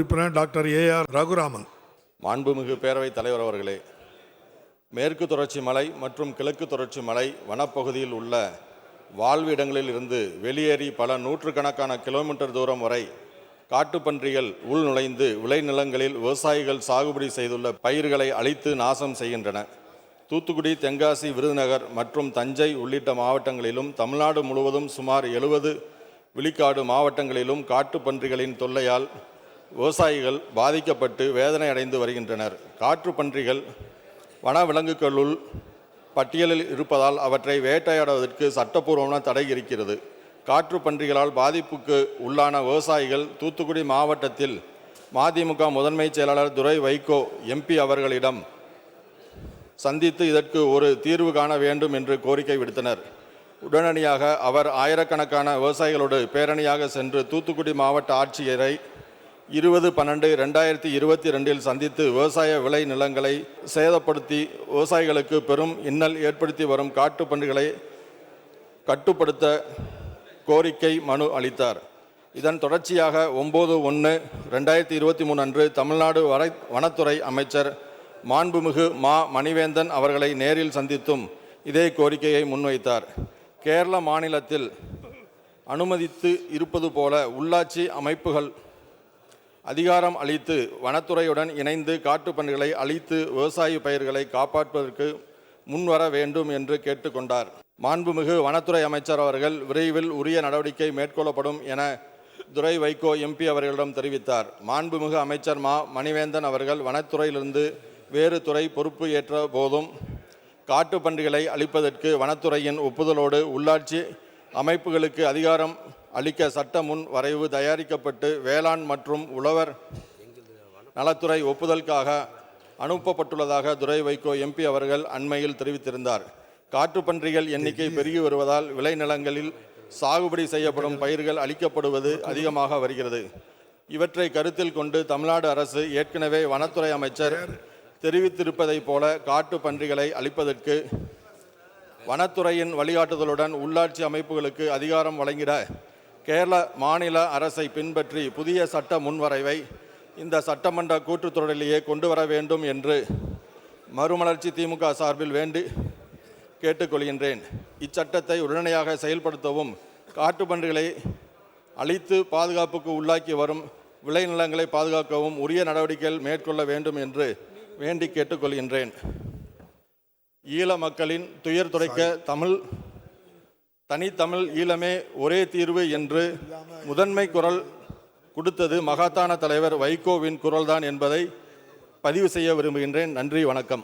உறுப்பினர் doctor A R Raghuraman. மாண்புமிகு பேரவைத் தலைவர் அவர்களே மேற்கு தொடர்ச்சி மலை மற்றும் கிழக்கு தொடர்ச்சி மலை வனப்பகுதியில் உள்ள வாழ்விடங்களில் இருந்து வெளியேறி பல நூற்றுக்கணக்கான கிலோமீட்டர் தூரம் வரை காட்டுப்பன்றிகள் உள்நுழைந்து விளைநிலங்களில் விவசாயிகள் சாகுபடி செய்துள்ள பயிர்களை அழித்து நாசம் செய்கின்றன. தூத்துக்குடி தென்காசி விருதுநகர் மற்றும் தஞ்சை உள்ளிட்ட மாவட்டங்களிலும் தமிழ்நாடு முழுவதும் சுமார் எழுபது விழுக்காடு மாவட்டங்களிலும் காட்டுப்பன்றிகளின் தொல்லையால் விவசாயிகள் பாதிக்கப்பட்டு வேதனை அடைந்து வருகின்றனர். காற்று பன்றிகள் வனவிலங்குகளுள் பட்டியலில் இருப்பதால் அவற்றை வேட்டையாடுவதற்கு சட்டப்பூர்வமான தடை இருக்கிறது. காற்று பன்றிகளால் பாதிப்புக்கு உள்ளான விவசாயிகள் தூத்துக்குடி மாவட்டத்தில் மதிமுக முதன்மை செயலாளர் துரை வைகோ எம்பி அவர்களிடம் சந்தித்து இதற்கு ஒரு தீர்வு காண வேண்டும் என்று கோரிக்கை விடுத்தனர். உடனடியாக அவர் ஆயிரக்கணக்கான விவசாயிகளோடு பேரணியாக சென்று தூத்துக்குடி மாவட்ட ஆட்சியரை இருபது பன்னெண்டு ரெண்டாயிரத்தி இருபத்தி ரெண்டில் சந்தித்து விவசாய விளை நிலங்களை சேதப்படுத்தி விவசாயிகளுக்கு பெரும் இன்னல் ஏற்படுத்தி வரும் காட்டுப்பன்றிகளை கட்டுப்படுத்த கோரிக்கை மனு அளித்தார். இதன் தொடர்ச்சியாக ஒம்பது ஒன்று ரெண்டாயிரத்தி இருபத்தி மூணு அன்று தமிழ்நாடு வரை வனத்துறை அமைச்சர் மாண்புமிகு மா மணிவேந்தன் அவர்களை நேரில் சந்தித்தும் இதே கோரிக்கையை முன்வைத்தார். கேரள மாநிலத்தில் அனுமதித்து இருப்பது போல உள்ளாட்சி அமைப்புகள் அதிகாரம் அளித்து வனத்துறையுடன் இணைந்து காட்டுப்பன்றிகளை அழித்து விவசாய பயிர்களை காப்பாற்றுவதற்கு முன்வர வேண்டும் என்று கேட்டுக்கொண்டார். மாண்புமிகு வனத்துறை அமைச்சர் அவர்கள் விரைவில் உரிய நடவடிக்கை மேற்கொள்ளப்படும் என துரை வைகோ எம்பி அவர்களிடம் தெரிவித்தார். மாண்புமிகு அமைச்சர் மா. மணிவேந்தன் அவர்கள் வனத்துறையிலிருந்து வேறு துறை பொறுப்பு ஏற்ற போதும் காட்டுப்பன்றிகளை அழிப்பதற்கு வனத்துறையின் ஒப்புதலோடு உள்ளாட்சி அமைப்புகளுக்கு அதிகாரம் அளிக்க சட்ட முன் வரைவு தயாரிக்கப்பட்டு வேளாண் மற்றும் உழவர் நலத்துறை ஒப்புதலுக்காக அனுப்பப்பட்டுள்ளதாக துரை வைகோ எம்பி அவர்கள் அண்மையில் தெரிவித்திருந்தார். காட்டுப்பன்றிகள் எண்ணிக்கை பெருகி வருவதால் விளைநிலங்களில் சாகுபடி செய்யப்படும் பயிர்கள் அளிக்கப்படுவது அதிகமாக வருகிறது. இவற்றை கருத்தில் கொண்டு தமிழ்நாடு அரசு ஏற்கனவே வனத்துறை அமைச்சர் தெரிவித்திருப்பதைப் போல காட்டுப்பன்றிகளை அழிப்பதற்கு வனத்துறையின் வழிகாட்டுதலுடன் உள்ளாட்சி அமைப்புகளுக்கு அதிகாரம் வழங்கிட கேரள மாநில அரசை பின்பற்றி புதிய சட்ட முன்வரைவை இந்த சட்டமன்ற கூட்டுத்தொடரிலேயே கொண்டு வர வேண்டும் என்று மறுமலர்ச்சி திமுக சார்பில் வேண்டி கேட்டுக்கொள்கின்றேன். இச்சட்டத்தை உடனடியாக செயல்படுத்தவும் காட்டுப்பன்றிகளை அழித்து பாதுகாப்புக்கு உள்ளாக்கி வரும் விளைநிலங்களை பாதுகாக்கவும் உரிய நடவடிக்கைகள் மேற்கொள்ள வேண்டும் என்று வேண்டி கேட்டுக்கொள்கின்றேன். ஈழ மக்களின் துயர் துடைக்க தமிழ் தனித்தமிழ் ஈழமே ஒரே தீர்வு என்று முதன்மை குரல் கொடுத்தது மகாத்தான தலைவர் வைகோவின் குரல்தான் என்பதை பதிவு செய்ய விரும்புகின்றேன். நன்றி வணக்கம்.